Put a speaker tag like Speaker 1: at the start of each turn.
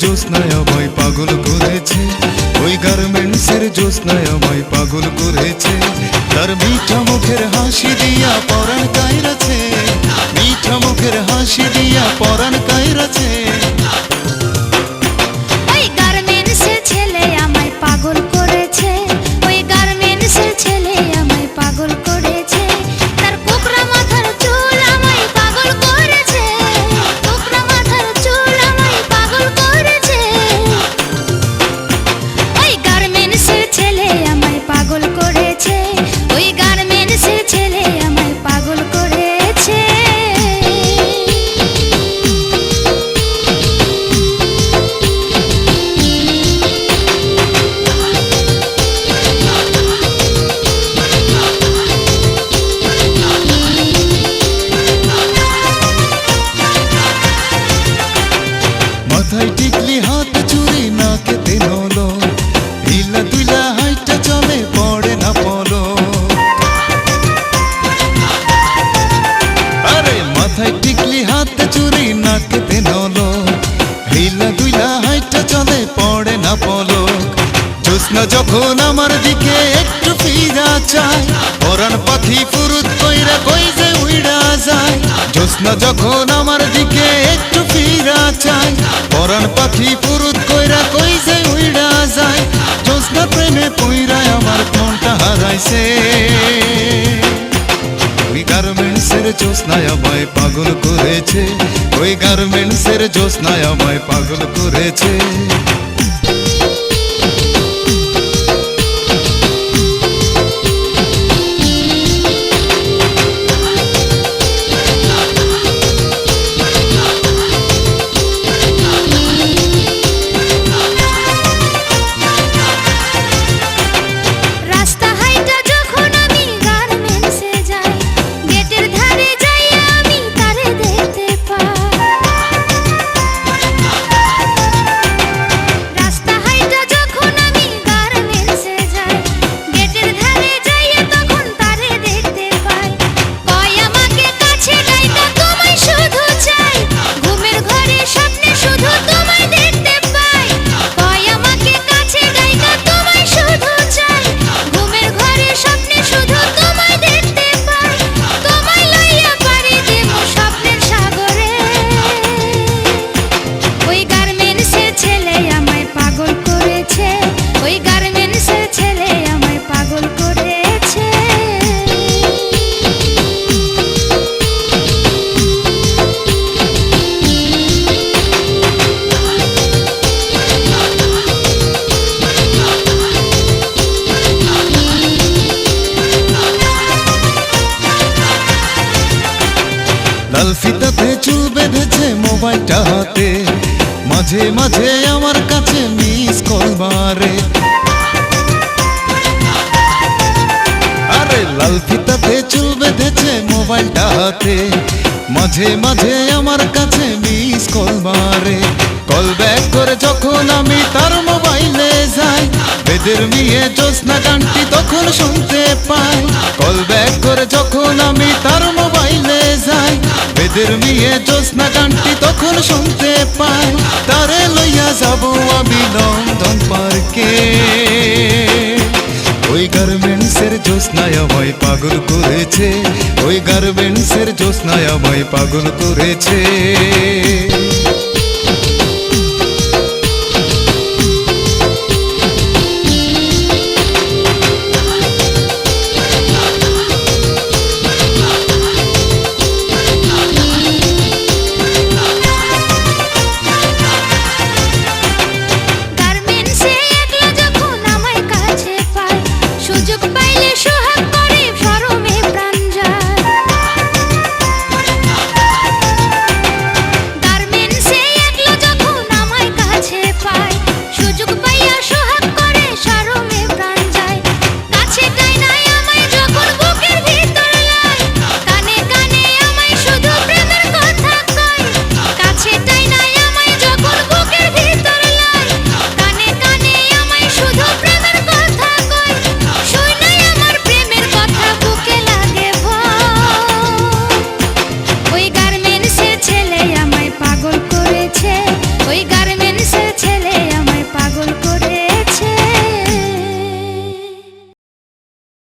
Speaker 1: জ্যোৎস্নায় আমায় পাগল করেছে। ওই গার্মেন্টসের জ্যোৎস্নায় আমায় পাগল করেছে। তার মিঠা মুখের হাসি দিয়া পরাণ কাইরাছে মিঠা মুখের হাসি দিয়া পরাণ কাইরাছে যখন আমার দিকে একটু ফিরা চায় পরাণ পাখি ফুরুত কইরা কই যে উইড়া যায়। জ্যোৎস্না যখন আমার দিকে একটু ফিরা চায় পরাণ পাখি ফুরুত কইরা কই যে উইড়া যায়। জ্যোৎস্না প্রেমে পইরায় আমার মনটা হারাইছে। ওই গার্মেন্টসের জ্যোৎস্নায় আমায় পাগল করেছে। ওই গার্মেন্টসের জ্যোৎস্নায় আমায় পাগল করেছে। মাঝে মাঝে আমার কাছে মিস কল মারে। আরে লাল ফিতাতে চুল বেঁধেছে মোবাইলটা হাতে। মাঝে মাঝে আমার কাছে মিস কল মারে। কল ব্যাক করে যখন আমি তার মোবাইলে যাই, বেদের মেয়ে জ্যোৎস্না গানটি তখন শুনতে পাই। কল ব্যাক করে যখন আমি তার মোবাইলে যাই, বেদের মেয়ে জ্যোৎস্না গানটি তখন শুনতে পাই। যাব আমি লন্ডন পার্কে। ওই গার্মেন্টসের জোৎস্নায় আমায় পাগল করেছে। ওই গার্মেন্টসের জোৎস্নায় আমায় পাগল করেছে।